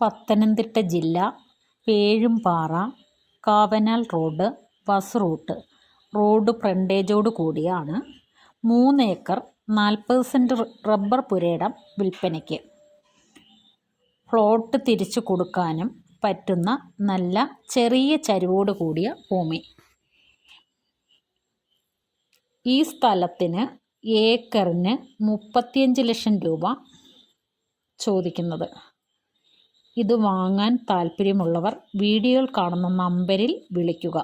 പത്തനംതിട്ട ജില്ല Pezhumpara Kavanal road bus route road ഫ്രണ്ടേജോട് കൂടിയാണ് മൂന്ന് ഏക്കർ നാൽപ്പത് സെന്റ് റബ്ബർ പുരയിടം വിൽപ്പനയ്ക്ക്. പ്ലോട്ട് തിരിച്ചു കൊടുക്കാനും പറ്റുന്ന നല്ല ചെറിയ ചരിവോട് കൂടിയ ഭൂമി. ഈ സ്ഥലത്തിന് ഏക്കറിന് മുപ്പത്തിയഞ്ച് ലക്ഷം രൂപ ചോദിക്കുന്നത്. ഇത് വാങ്ങാൻ താൽപ്പര്യമുള്ളവർ വീഡിയോയിൽ കാണുന്ന നമ്പരിൽ വിളിക്കുക.